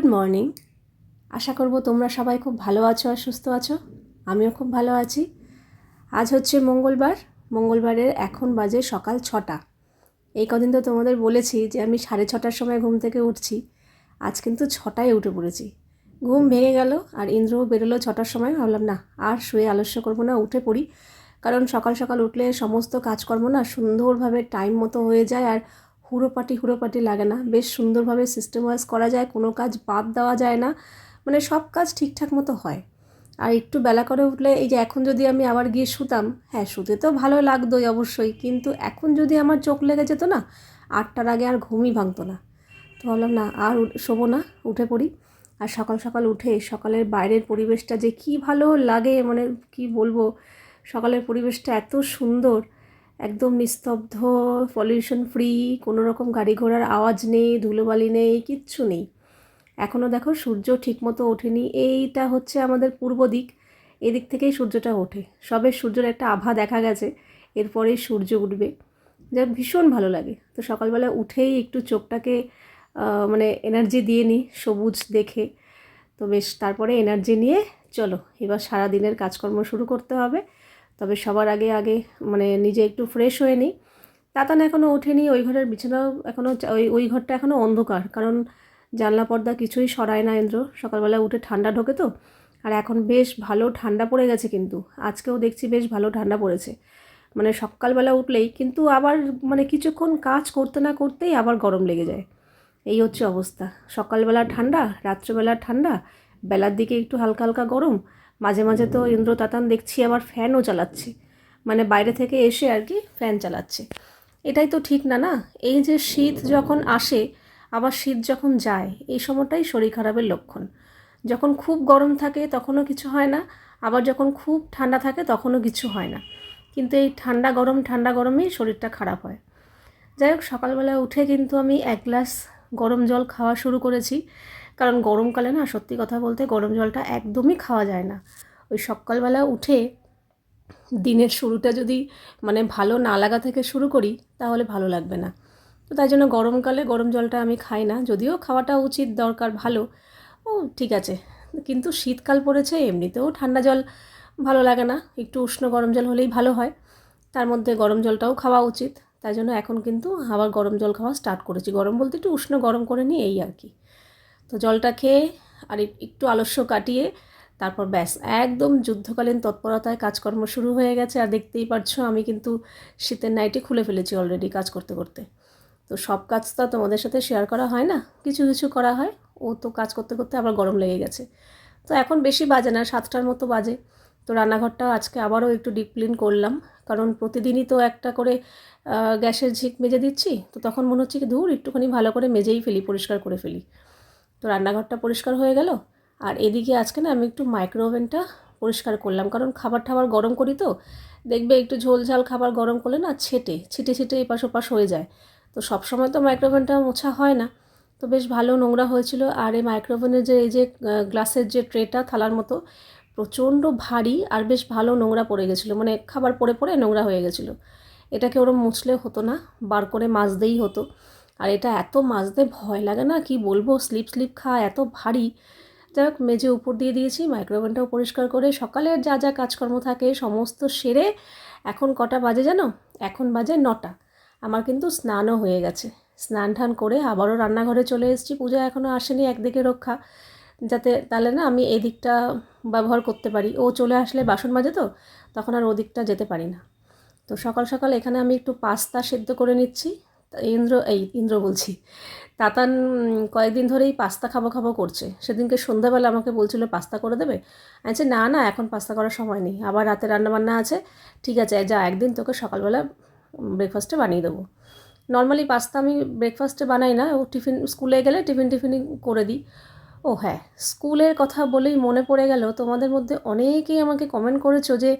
Good morning. আশা করব তোমরা সবাই খুব ভালো আছো আর সুস্থ আছো। আমিও খুব ভালো আছি। আজ হচ্ছে মঙ্গলবার। মঙ্গলবারের এখন বাজে সকাল ছটা। এই কদিন তো তোমাদের বলেছি যে আমি সাড়ে ছটার সময় ঘুম থেকে উঠছি। আজ কিন্তু ছটায় উঠে পড়েছি। ঘুম ভেঙে গেল আর ইন্দ্রও বেরোলো ছটার সময়। ভাবলাম, না, আর শুয়ে আলস্য করব না, উঠে পড়ি। কারণ সকাল সকাল উঠলে সমস্ত কাজকর্ম না সুন্দরভাবে টাইম মতো হয়ে যায় আর হুড়োপাটি হুড়োপাটি লাগে না। বেশ সুন্দরভাবে সিস্টেম ওয়াইজ করা যায়, কোনো কাজ বাদ দেওয়া যায় না। মানে সব কাজ ঠিকঠাক মতো হয়। আর একটু বেলা করে উঠলে এই যে এখন যদি আমি আবার গিয়ে শুতাম হ্যাঁ শুতে তো ভালো লাগতোই অবশ্যই। কিন্তু এখন যদি আমার চোখ লেগে যেত না, আটটার আগে আর ঘুমই ভাঙতো না। তো ভাবলাম, না, আর শোবো না, উঠে পড়ি। আর সকাল সকাল উঠে সকালের বাইরের পরিবেশটা যে কি ভালো লাগে মানে কি বলব? সকালের পরিবেশটা এত সুন্দর। একদম নিস্তব্ধ পলিউশন ফ্রি কোনো রকম গাড়ি ঘোড়ার আওয়াজ নেই, ধুলোবালি নেই, কিচ্ছু নেই। এখনও দেখো সূর্য ঠিকমতো ওঠেনি, এইটা হচ্ছে আমাদের পূর্ব দিক। এদিক থেকেই সূর্যটা ওঠে। সবে সূর্যের একটা আভা দেখা গেছে, এরপরেই সূর্য উঠবে। যা ভীষণ ভালো লাগে। তো সকালবেলা উঠেই একটু চোখটাকে মানে এনার্জি দিয়ে নিই, সবুজ দেখে। তো বেশ, তারপরে এনার্জি নিয়ে চলো, এবার সারা দিনের কাজকর্ম শুরু করতে হবে। তবে সবার আগে আগে মানে নিজে একটু ফ্রেশ হয়ে নিই। তাতান এখনও ওঠেনি, ওই ঘরের বিছানাও এখনও ওই ওই ঘরটা এখনও অন্ধকার। কারণ জানলা, পর্দা কিছুই সরায় না ইন্দ্র। সকালবেলা উঠে ঠান্ডা ঢোকে তো। আর এখন বেশ ভালো ঠান্ডা পড়ে গেছে কিন্তু। আজকেও দেখছি বেশ ভালো ঠান্ডা পড়েছে। মানে সকালবেলা উঠলেই কিন্তু আবার মানে কিছুক্ষণ কাজ করতে না করতেই আবার গরম লেগে যায়। এই হচ্ছে অবস্থা। সকালবেলা ঠান্ডা, রাত্রেবেলা ঠান্ডা, বেলার দিকে একটু হালকা হালকা গরম মাঝে মাঝে তো ইন্দ্র তাতান দেখছি আবার ফ্যানও চালাচ্ছে। মানে বাইরে থেকে এসে আর কি ফ্যান চালাচ্ছে। এটাই তো ঠিক না না? এই যে শীত যখন আসে, আবার শীত যখন যায়, এই সময়টাই শরীর খারাপের লক্ষণ। যখন খুব গরম থাকে তখনও কিছু হয় না, আবার যখন খুব ঠান্ডা থাকে তখনও কিছু হয় না। কিন্তু এই ঠান্ডা গরম, ঠান্ডা গরমেই শরীরটা খারাপ হয়। যাই হোক, সকালবেলা উঠে কিন্তু আমি এক গ্লাস গরম জল খাওয়া শুরু করেছি। কারণ গরমকালে না, সত্যি কথা বলতে গরম জলটা একদমই খাওয়া যায় না। ওই সকালবেলা উঠে দিনের শুরুটা যদি মানে ভালো না লাগা থেকে শুরু করি, তাহলে ভালো লাগবে না। তো তাই জন্য গরমকালে গরম জলটা আমি খাই না। যদিও খাওয়াটা উচিত, দরকার, ভালো, ও ঠিক আছে। কিন্তু শীতকাল পড়েছে, এমনিতেও ঠান্ডা জল ভালো লাগে না। একটু উষ্ণ গরম জল হলেই ভালো হয়। তার মধ্যে গরম জলটাও খাওয়া উচিত। তাই জন্য এখন কিন্তু আবার গরম জল খাওয়া স্টার্ট করেছি। গরম বলতে একটু উষ্ণ গরম করে নিই এই আর কি। তো জলটা খেয়ে আর একটু আলস্য কাটিয়ে তারপর ব্যাস, একদম যুদ্ধকালীন তৎপরতায় কাজকর্ম শুরু হয়ে গেছে। আর দেখতেই পারছ আমি কিন্তু শীতের নাইটি খুলে ফেলেছি অলরেডি কাজ করতে করতে। তো সব কাজ তো তোমাদের সাথে শেয়ার করা হয় না, কিছু কিছু করা হয়। ও তো কাজ করতে করতে আবার গরম লেগে গেছে। তো এখন বেশি বাজে না, সাতটার মতো বাজে। তো রান্নাঘরটা আজকে আবারও একটু ডিপ ক্লিন করলাম। কারণ প্রতিদিনই তো একটা করে গ্যাসের ঝিক মেজে দিচ্ছি, তো তখন মনে হচ্ছে কি ধুর একটুখানি ভালো করে মেজেই ফেলি, পরিষ্কার করে ফেলি। তো রান্নাঘরটা পরিষ্কার হয়ে গেল। আর এদিকে আজকে না আমি একটু মাইক্রো ওভেনটা পরিষ্কার করলাম, কারণ খাবার টাবার গরম করি তো, দেখবে একটু ঝোল ঝাল খাবার গরম করলে না ছেটে, ছিটে ছিটে এপাশ ওপাশ হয়ে যায়। তো সব সময় তো মাইক্রো ওভেনটা মোছা হয় না। তো বেশ ভালো নোংরা হয়েছিল, আর এই মাইক্রো ওভেনের যে, এই যে গ্লাসের যে ট্রেটা থালার মতো প্রচণ্ড ভারী আর বেশ ভালো নোংরা পড়ে গেছিল। মানে খাবার পড়ে পড়ে নোংরা হয়ে গেছিল। এটাকে ওরম মুছলে হতো না, বার করে মাজতেই হতো। আর এটা এত মাজতে ভয় লাগে না, কি বলব? স্লিপ স্লিপ খায় এত ভারী। যাই হোক মেজে উপর দিয়ে দিয়েছি মাইক্রোওভেনটাও পরিষ্কার করে, সকালের যা যা কাজকর্ম থাকে, সমস্ত সেরে এখন কটা বাজে জানো? এখন বাজে নটা। আমার কিন্তু স্নানও হয়ে গেছে। স্নান টান করে আবারও রান্নাঘরে চলে এসেছি, পূজা এখনও আসেনি একদিকে রক্ষা। যাতে তাহলে না আমি এই দিকটা ব্যবহার করতে পারি। ও চলে আসলে বাসন মাজে তো তখন আর ওদিকটা যেতে পারি না। তো সকাল সকাল এখানে আমি একটু পাস্তা সেদ্ধ করে নিচ্ছি। ইন্দ্র এই ইন্দ্র বলছি তাতান কয়েকদিন ধরেই পাস্তা খাব খাব করছে। সেদিনকে সন্ধ্যাবেলা আমাকে বলছিল পাস্তা করে দেবে? বলছি, না না এখন পাস্তা করার সময় নেই। আবার রাতে রান্নাবান্না আছে। ঠিক আছে যা একদিন তোকে সকালবেলা ব্রেকফাস্টে বানিয়ে দেবো। নর্মালি পাস্তা আমি ব্রেকফাস্টে বানাই না। ও টিফিন স্কুলে গেলে টিফিন টিফিন করে দিই। ও হ্যাঁ স্কুলের কথা বলেই মনে পড়ে গেল। তোমাদের মধ্যে অনেকেই আমাকে কমেন্ট করেছ যে,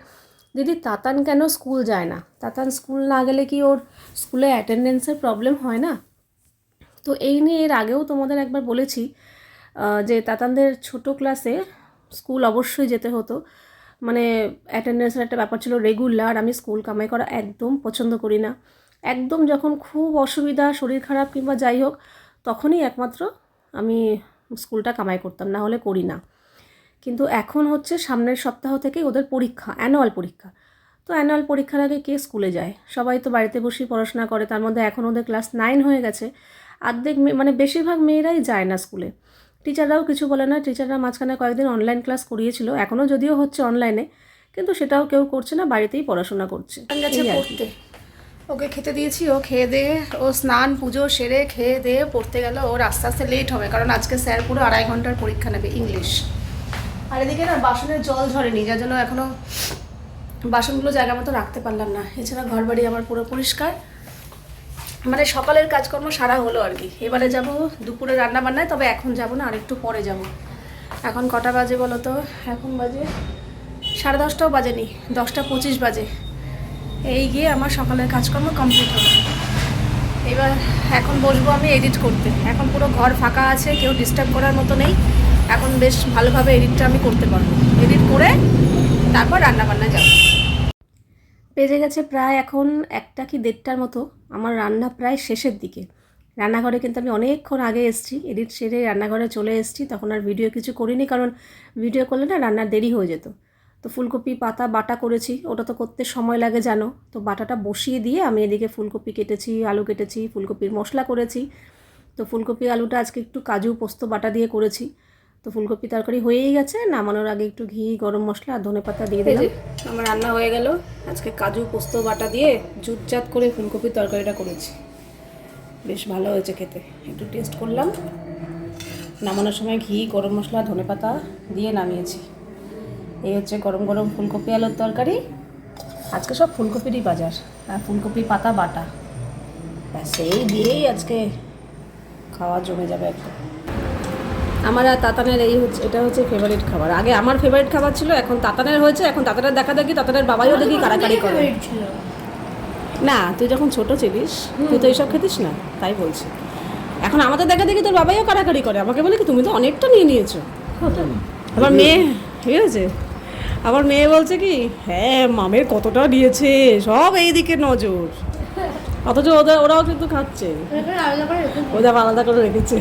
দিদি, তাতান কেন স্কুল যায় না? তাতান স্কুল না গেলে কি ওর স্কুলে অ্যাটেন্ডেন্সের প্রবলেম হয় না? তো এই নিয়ে এর আগেও তোমাদের একবার বলেছি যে তাতানদের ছোট ক্লাসে স্কুল অবশ্যই যেতে হতো। মানে অ্যাটেন্ডেন্সের একটা ব্যাপার ছিল রেগুলার আমি স্কুল কামাই করা একদম পছন্দ করি না। একদম যখন খুব অসুবিধা, শরীর খারাপ কিংবা যাই হোক, তখনই একমাত্র আমি স্কুলটা কামাই করতাম, না হলে করি না। কিন্তু এখন হচ্ছে সামনের সপ্তাহ থেকে ওদের পরীক্ষা, অ্যানুয়াল পরীক্ষা। তো অ্যানুয়াল পরীক্ষার আগে কে স্কুলে যায়? সবাই তো বাড়িতে বসেই পড়াশোনা করে, তার মধ্যে এখন ওদের ক্লাস নাইন হয়ে গেছে। অর্ধেক মেয়ে মানে বেশিরভাগ মেয়েরাই যায় না স্কুলে। টিচাররাও কিছু বলে না, টিচাররা মাঝখানে কয়েকদিন অনলাইন ক্লাস করিয়েছিল, এখনও যদিও হচ্ছে অনলাইনে, কিন্তু সেটাও কেউ করছে না, বাড়িতেই পড়াশোনা করছে। ওকে খেতে দিয়েছি, ও খেয়ে দিয়ে ও স্নান, পুজো সেরে খেয়ে দিয়ে পড়তে গেল, ওর আস্তে আস্তে লেট হবে, কারণ আজকে স্যার পুরো আড়াই ঘণ্টার পরীক্ষা নেবে ইংলিশ আর এদিকে না বাসনের জল ঝরেনি, যার জন্য এখনও বাসনগুলো জায়গা মতো রাখতে পারলাম না। এছাড়া ঘর বাড়ি আমার পুরো পরিষ্কার। মানে সকালের কাজকর্ম সারা হলো আর কি। এবারে যাব দুপুরে রান্না বান্নায় তবে এখন যাব না আর একটু পরে যাব। এখন কটা বাজে বলো তো? এখন বাজে সাড়ে দশটাও বাজেনি, দশটা পঁচিশ বাজে। এই গিয়ে আমার সকালের কাজকর্ম কমপ্লিট হবে এবার এখন বসবো আমি এডিট করতে। এখন পুরো ঘর ফাঁকা আছে, কেউ ডিস্টার্ব করার মতো নেই। এখন বেশ ভালোভাবে এডিটটা আমি করতে পারব। এডিট করে তারপর রান্নাবান্না যাব। বেজে গেছে প্রায় এখন একটা কি দেড়টার মতো। আমার রান্না প্রায় শেষের দিকে। রান্নাঘরে কিন্তু আমি অনেকক্ষণ আগে এসেছি। এডিট সেরে রান্নাঘরে চলে এসেছি। তখন আর ভিডিও কিছু করিনি, কারণ ভিডিও করলে না রান্নার দেরি হয়ে যেত। তো ফুলকপি পাতা বাটা করেছি। ওটা তো করতে সময় লাগে জানো। তো বাটাটা বসিয়ে দিয়ে আমি এদিকে ফুলকপি কেটেছি আলু কেটেছি ফুলকপির মশলা করেছি। তো ফুলকপি আলুটা আজকে একটু কাজু পোস্ত বাটা দিয়ে করেছি। তো ফুলকপি তরকারি হয়েই গেছে নামানোর আগে একটু ঘি গরম মশলা আর ধনে পাতা দিয়ে দিলাম। আমার রান্না হয়ে গেল। আজকে কাজু পোস্ত বাটা দিয়ে জুটজাত করে ফুলকপির তরকারিটা করেছি। বেশ ভালো হয়েছে খেতে। একটু টেস্ট করলাম। নামানোর সময় ঘি গরম মশলা ধনে পাতা দিয়ে নামিয়েছি। এই হচ্ছে গরম গরম ফুলকপি আলুর তরকারি। আজকে সব ফুলকপিরই বাজার আর ফুলকপি পাতা বাটা। এই দিয়েই আজকে খাওয়া জমে যাবে একদম। আমার আর তাতানের এই হচ্ছে এটা হচ্ছে ফেভারিট খাবার। আগে আমার ফেভারিট খাবার ছিল এখন তাতানের হয়েছে এখন তাতানের দেখা দেখি তাতানের বাবাইও দেখি কারাকারি করে না তুই যখন ছোট ছিলিস তুই তো এইসব খেতিস না তাই বলছি। এখন আমাদের দেখা দেখি তোর বাবাইও কারাকারি করে আমাকে বলে কি তুমি তো অনেকটা নিয়ে নিয়েছো। আমার মেয়ে ঠিক আছে? আবার মেয়ে বলছে কি হ্যাঁ মামের কতটা দিয়েছে, সব এইদিকে নজর। অথচ ওদের, ওরাও কিন্তু খাচ্ছে। ওদের আলাদা করে রেখেছে।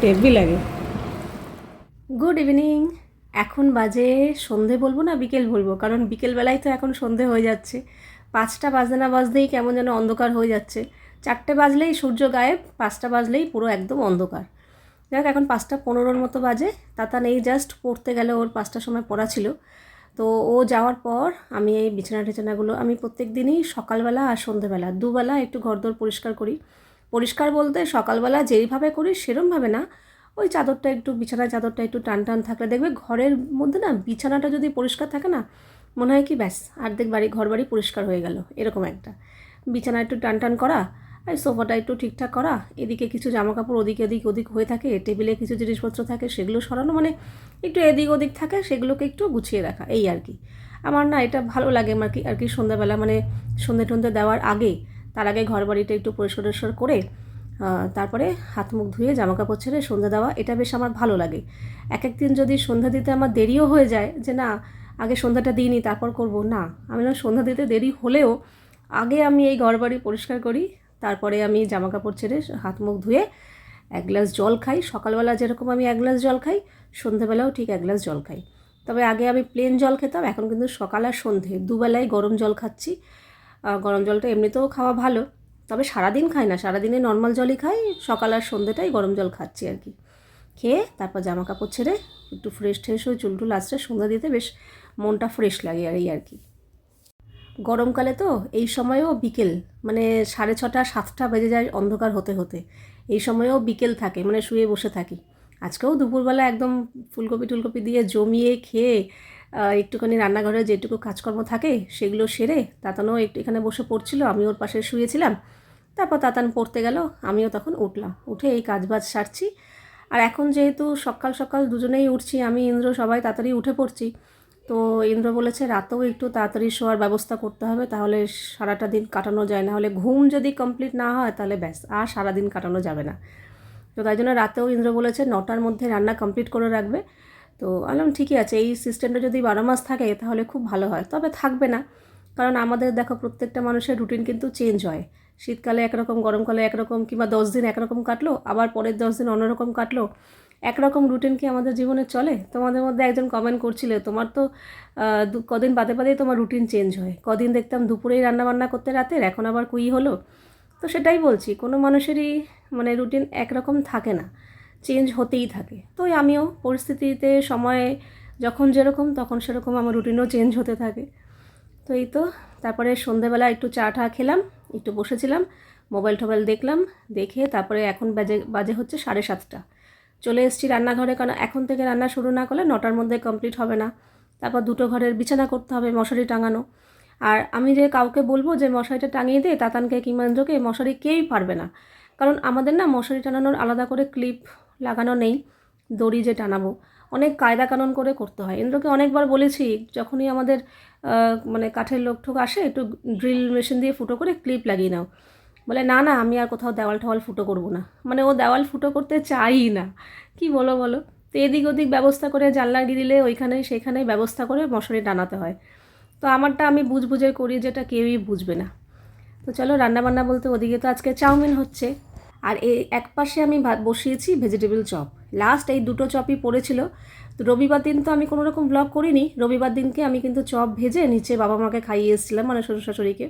টেবি লাগে। গুড ইভিনিং এখন বাজে সন্ধে বলব না, বিকেল বলব? কারণ বিকেলবেলায় তো এখন সন্ধে হয়ে যাচ্ছে। পাঁচটা বাজতে না বাজতেই কেমন যেন অন্ধকার হয়ে যাচ্ছে। চারটে বাজলেই সূর্য গায়েব, পাঁচটা বাজলেই পুরো একদম অন্ধকার। যাক, এখন পাঁচটা পনেরোর মতো বাজে। তাতা নেই জাস্ট পড়তে গেলে ওর পাঁচটার সময় পড়া ছিল। তো ও যাওয়ার পর আমি এই বিছানা টিছানাগুলো আমি প্রত্যেক দিনই সকালবেলা আর সন্ধেবেলা দুবেলা একটু ঘরদোর পরিষ্কার করি। পরিষ্কার বলতে সকালবেলা যেইভাবে করি সেরমভাবে না। ওই চাদরটা একটু বিছানার চাদরটা একটু টান টান থাকলে দেখবে ঘরের মধ্যে না বিছানাটা যদি পরিষ্কার থাকে না, মনে হয় কি ব্যাস, অর্ধেক বাড়ি ঘর বাড়ি পরিষ্কার হয়ে গেল, এরকম একটা। বিছানা একটু টান টান করা আর সোফাটা একটু ঠিকঠাক করা, এদিকে কিছু জামা কাপড় ওদিকে এদিক ওদিক হয়ে থাকে, টেবিলে কিছু জিনিসপত্র থাকে, সেগুলো সরানো মানে একটু এদিক ওদিক থাকে, সেগুলোকে একটু গুছিয়ে রাখা, এই আর কি। আমার না এটা ভালো লাগে আর কি আর কি সন্ধ্যাবেলা মানে সন্ধে টন্ধে দেওয়ার আগে, তার আগে ঘর বাড়িটা একটু পরিষ্কার টরিষ্কার করে তারপরে হাত মুখ ধুয়ে জামা কাপড় ছেড়ে সন্ধ্যা দেওয়া, এটা বেশ আমার ভালো লাগে। এক একদিন যদি সন্ধ্যা দিতে আমার দেরিও হয়ে যায়, যে না, আগে সন্ধ্যাটা দিইনি, তারপর করব, না, আমি না সন্ধ্যা দিতে দেরি হলেও, আগে আমি এই ঘর বাড়ি পরিষ্কার করি তারপরে আমি জামা কাপড় ছেড়ে হাত মুখ ধুয়ে এক গ্লাস জল খাই। সকালবেলা যেরকম আমি এক গ্লাস জল খাই সন্ধ্যেবেলাও ঠিক এক গ্লাস জল খাই। তবে আগে আমি প্লেন জল খেতাম, এখন কিন্তু সকাল আর সন্ধে দুবেলায় গরম জল খাচ্ছি। গরম জলটা এমনিতেও খাওয়া ভালো, তবে সারাদিন খাই না, সারাদিনে নর্মাল জলই খাই, সকাল আর সন্ধ্যেটাই গরম জল খাচ্ছি আর কি। খেয়ে তারপর জামা কাপড় ছেড়ে একটু ফ্রেশ ট্রেশ হয়ে চুল টুল আসছে সন্ধ্যা দিতে বেশ মনটা ফ্রেশ লাগে আর এই আর কি। গরমকালে তো এই সময়েও বিকেল মানে সাড়ে ছটা, সাতটা বেজে যায় অন্ধকার হতে হতে। এই সময়েও বিকেল থাকে মানে শুয়ে বসে থাকি। আজকেও দুপুরবেলা একদম ফুলকপি টুলকপি দিয়ে জমিয়ে খেয়ে একটুখানি রান্নাঘরে যেটুকু কাজকর্ম থাকে সেগুলো সেরে তাতানও একটু এখানে বসে পড়ছিল, আমি ওর পাশে শুয়েছিলাম। তারপর তাতান পড়তে গেল, আমিও তখন উঠলাম। উঠে এই কাজবাজ সারছি। আর এখন যেহেতু সকাল সকাল দুজনেই উঠছি, আমি, ইন্দ্র, সবাই তাড়াতাড়ি উঠে পড়ছি। তো ইন্দ্র বলেছে, রাতেও একটু তাড়াতাড়ি শোয়ার ব্যবস্থা করতে হবে, তাহলে সারাটা দিন কাটানো যায়। না হলে ঘুম যদি কমপ্লিট না হয়, তাহলে ব্যাস, আর সারা দিন কাটানো যাবে না। তো তাই জন্য রাতেও ইন্দ্র বলেছে, নটার মধ্যে রান্না কমপ্লিট করে রাখবে। তো আলাম ঠিকই আছে, এই সিস্টেমটা যদি বারো মাস থাকে, তাহলে খুব ভালো হয়, তবে থাকবে না। কারণ আমাদের দেখো, প্রত্যেকটা মানুষের রুটিন কিন্তু চেঞ্জ হয়। শীতকালে একরকম, গরমকালে একরকম, কিংবা দশ দিন একরকম কাটলো, আবার পরের দশ দিন অন্যরকম কাটলো একরকম রুটিন কি আমাদের জীবনে চলে? তোমাদের মধ্যে একজন কমেন্ট করছিলে, তোমার তো কদিন বাদে বাদেই তোমার রুটিন চেঞ্জ হয়। কদিন দেখতাম দুপুরেই রান্নাবান্না করতে রাতের, এখন আবার কুই হলো? তো সেটাই বলছি, কোনো মানুষেরই মানে রুটিন একরকম থাকে না চেঞ্জ হতেই থাকে। তো আমিও পরিস্থিতিতে, সময়ে যখন যেরকম, তখন সেরকম আমার রুটিনও চেঞ্জ হতে থাকে। তো এই তো, তারপরে সন্ধেবেলা একটু চা টা খেলাম, একটু বসেছিলাম মোবাইল টোবাইল দেখলাম, দেখে তারপরে এখন বাজে বাজে হচ্ছে সাড়ে সাতটা। চলে এসেছি রান্নাঘরে কারণ এখন থেকে রান্না শুরু না করলে নটার মধ্যে কমপ্লিট হবে না। তারপর দুটো ঘরের বিছানা করতে হবে, মশারি টাঙানো। আর আমি যে কাউকে বলব যে মশারিটা টাঙিয়ে দে, তাতানকে ইন্দ্রকে মশারি কেউই পারবে না। কারণ আমাদের না মশারি টানানোর আলাদা করে ক্লিপ লাগানো নেই, দড়ি যে টানাবো। অনেক কায়দা কানুন করে করতে হয়। ইন্দ্রকে অনেকবার বলেছি, যখনই আমাদের মানে কাঠের লোক ঠোক আসে, একটু ড্রিল মেশিন দিয়ে ফুটো করে ক্লিপ লাগিয়ে নাও। বলে, না না, আমি আর কোথাও দেওয়াল ঠওয়াল ফুটো করব না। মানে ও দেওয়াল ফুটো করতে চাই না। কি বলো বলো? তো এদিক ওদিক ব্যবস্থা করে জানলা দিলে ওইখানে সেখানে ব্যবস্থা করে মশারি টানাতে হয়। তো আমারটা আমি বুঝ বুঝে করি যেটা কেউই বুঝবে না। তো চলো, রান্নাবান্না বলতে ওদিকে তো আজকে চাউমিন হচ্ছে। আর এই এক পাশে আমি বসিয়েছি ভেজিটেবল চপ। লাস্ট এই দুটো চপই পড়েছিল। তো রবিবার দিন তো আমি কোনো রকম ব্লগ করিনি। রবিবার দিনকে আমি কিন্তু চপ ভেজে নিচে বাবা মাকে খাইয়ে এসেছিলাম মানে শ্বশুর শাশুড়িকে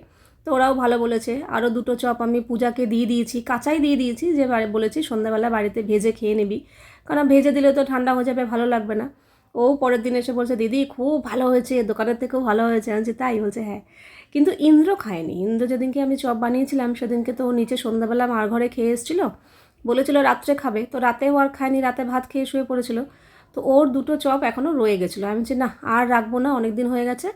তো ওরাও ভালো বলেছে। আরও দুটো চপ আমি পূজাকে দিয়ে দিয়েছি, কাঁচাই দিয়ে দিয়েছি যে বলেছি সন্ধ্যাবেলা বাড়িতে ভেজে খেয়ে নিবি। কারণ ভেজে দিলে তো ঠান্ডা হয়ে যাবে, ভালো লাগবে না। ও পরের দিন এসে বলছে, দিদি, খুব ভালো হয়েছে, দোকানের থেকেও ভালো হয়েছে। আমি তাই? বলছে হ্যাঁ। কিন্তু ইন্দ্র খায়নি। ইন্দ্র যেদিনকে আমি চপ বানিয়েছিলাম, সেদিনকে তো নিচে সন্ধ্যাবেলা মার ঘরে খেয়ে এসেছিল। বলেছিল রাত্রে খাবে। তো রাতেও আর খায়নি, রাতে ভাত খেয়ে শুয়ে পড়েছিল। তো ওর দুটো চপ এখনও রয়ে গেছিল। আমি বলছি, না, আর রাখব না অনেক দিন হয়ে গেছে,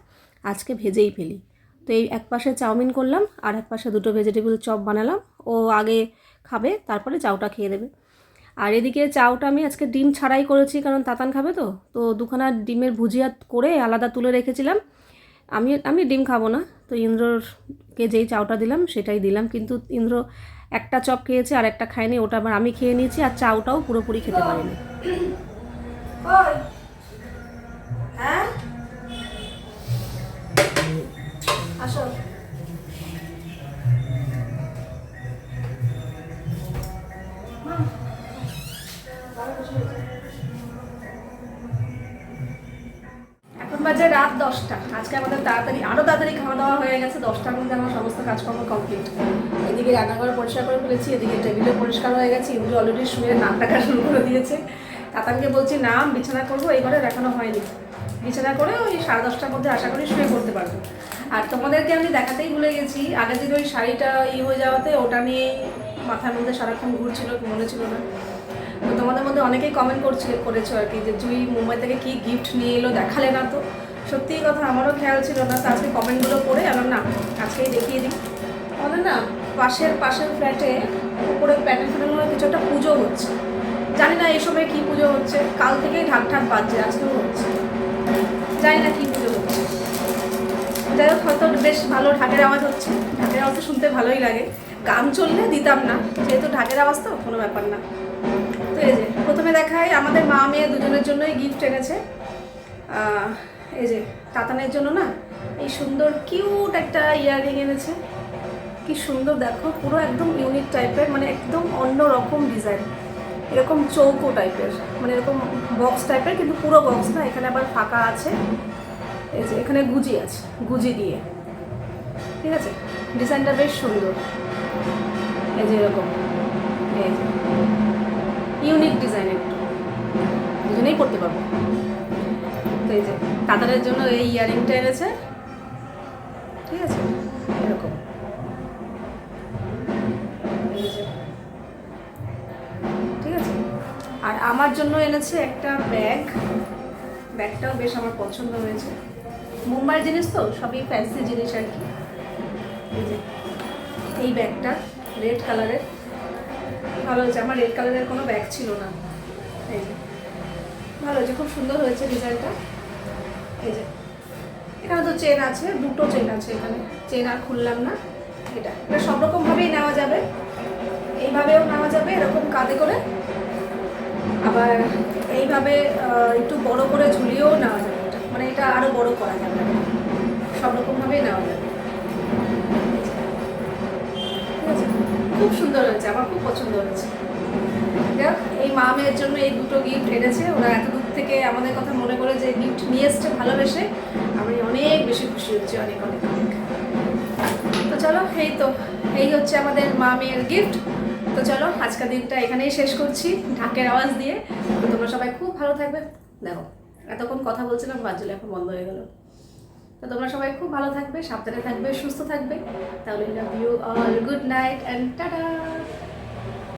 আজকে ভেজেই ফেলি। তো এই এক পাশে চাউমিন করলাম আর এক পাশে দুটো ভেজিটেবল চপ বানালাম। ও আগে খাবে, তারপরে চাউটা খেয়ে দেবে আর এদিকে চাউটা আমি আজকে ডিম ছাড়াই করেছি, কারণ তাতান খাবে তো। তো দুখানা ডিমের ভুজিয়া করে আলাদা তুলে রেখেছিলাম। আমি আমি ডিম খাব না। তো ইন্দ্রকে যেই চাউটা দিলাম, সেটাই দিলাম। কিন্তু ইন্দ্র একটা চপ খেয়েছে আর একটা খায়নি, ওটা আবার আমি খেয়ে নিয়েছি আর চাউটাও পুরোপুরি খেতে পারিনি। হ্যাঁ? বাজে রাত দশটা। আজকে আমাদের তাড়াতাড়ি আরও তাড়াতাড়ি খাওয়া দাওয়া হয়ে গেছে দশটার মধ্যে আমার সমস্ত কাজকর্ম কমপ্লিট এদিকে রান্নাঘর পরিষ্কার করে ফেলেছি, এদিকে টেবিলও পরিষ্কার হয়ে গেছে ইন্দ্র অলরেডি শুয়ে নাক ডাকা শুরু করে দিয়েছে। তাতানকে বলছি নাম বিছানা করব এইবারে দেখানো হয়নি। বিছানা করে ওই সাড়ে দশটার মধ্যে আশা করি শুয়ে পড়তে পারব। আর তোমাদেরকে আমি দেখাতেই ভুলে গেছি, আগের দিন ওই শাড়িটা ই হয়ে যাওয়াতে ওটা নিয়েই মাথার মধ্যে সারাক্ষণ ঘুরছিল মনে ছিল না। তো তোমাদের মধ্যে অনেকেই কমেন্ট করছে, করেছ আর কি যে, জুই, মুম্বাই থেকে কি গিফট নিয়ে এলো, দেখালে না তো? সত্যি কথা আমারও খেয়াল ছিল না আজকে কমেন্টগুলো পড়ে আমার না, আজকেই দেখিয়ে দিই। আমাদের না, পাশের পাশের ফ্ল্যাটে উপরে প্যানেল ফ্যানেল কিছু একটা পুজো হচ্ছে। জানি না এই সময় কী পুজো হচ্ছে, কাল থেকেই ঢাক ঢাক বাজছে, আজকেও হচ্ছে। জানি না কী পুজো হচ্ছে। যাই হোক, হয়তো বেশ ভালো ঢাকের আওয়াজ হচ্ছে। ঢাকের আওয়াজ শুনতে ভালোই লাগে। গান চললে দিতাম না, যেহেতু ঢাকের আওয়াজ তো, কোনো ব্যাপার না। তো এই যে, প্রথমে দেখাই, আমাদের মা মেয়ে দুজনের জন্যই গিফট এনেছে। এই যে, তাতানের জন্য না, এই সুন্দর কিউট একটা ইয়াররিং এনেছে। কি সুন্দর দেখো, পুরো একদম ইউনিক টাইপের মানে একদম অন্য রকম ডিজাইন এরকম চৌকো টাইপের মানে এরকম বক্স টাইপের কিন্তু পুরো বক্স না, এখানে আবার ফাঁকা আছে। এই যে, এখানে গুজি আছে, গুজি দিয়ে। ঠিক আছে? ডিজাইনটা বেশ সুন্দর। এই যে এরকম। এই যে। ইউনিক ডিজাইন একটু দুজনেই পড়তে পারব। তো এই যে, কাতারের জন্য এই ইয়ারিংটা এনেছে। ঠিক আছে, এরকম। ঠিক আছে। আর আমার জন্য এনেছে একটা ব্যাগ। ব্যাগটাও বেশ আমার পছন্দ হয়েছে। মুম্বাইয়ের জিনিস তো, সবই ফ্যান্সি জিনিস আর কি। এই ব্যাগটা রেড কালারের। ভালো হয়েছে। আমার রেড কালারের কোনো ব্যাগ ছিল না। এই যে। ভালো হয়েছে, খুব সুন্দর হয়েছে ডিজাইনটা এই যে। এখানে তো চেন আছে, দুটো চেন আছে এখানে। চেন আর খুললাম না। এটা। এটা সব রকমভাবেই নেওয়া যাবে। এইভাবেও নেওয়া যাবে, এরকম কাঁধে করে। আবার এইভাবে একটু বড় করে ঝুলিয়েও নেওয়া যাবে এটা। মানে এটা আরও বড় করা যাবে। সব রকমভাবেই নেওয়া যাবে। খুব সুন্দর হয়েছে, আমার খুব পছন্দ হয়েছে। এই মা মেয়ের জন্য এই দুটো গিফট এনেছে। ওরা এত দূর থেকে আমাদের কথা মনে করে যে গিফট নিয়ে এসছে ভালোবেসে। আমি অনেক বেশি খুশি হচ্ছি, অনেক অনেক অনেক। তো চলো, এই তো, এই হচ্ছে আমাদের মা মেয়ের গিফট তো চলো, আজকের দিনটা এখানেই শেষ করছি, ঢাকের আওয়াজ দিয়ে। তোমরা সবাই খুব ভালো থাকবে। দেখো, এতক্ষণ কথা বলছিলাম, বাজল, এখন বন্ধ হয়ে গেল। তো তোমরা সবাই খুব ভালো থাকবে, সাবধানে থাকবে, সুস্থ থাকবে। তাহলে love you all good night and tata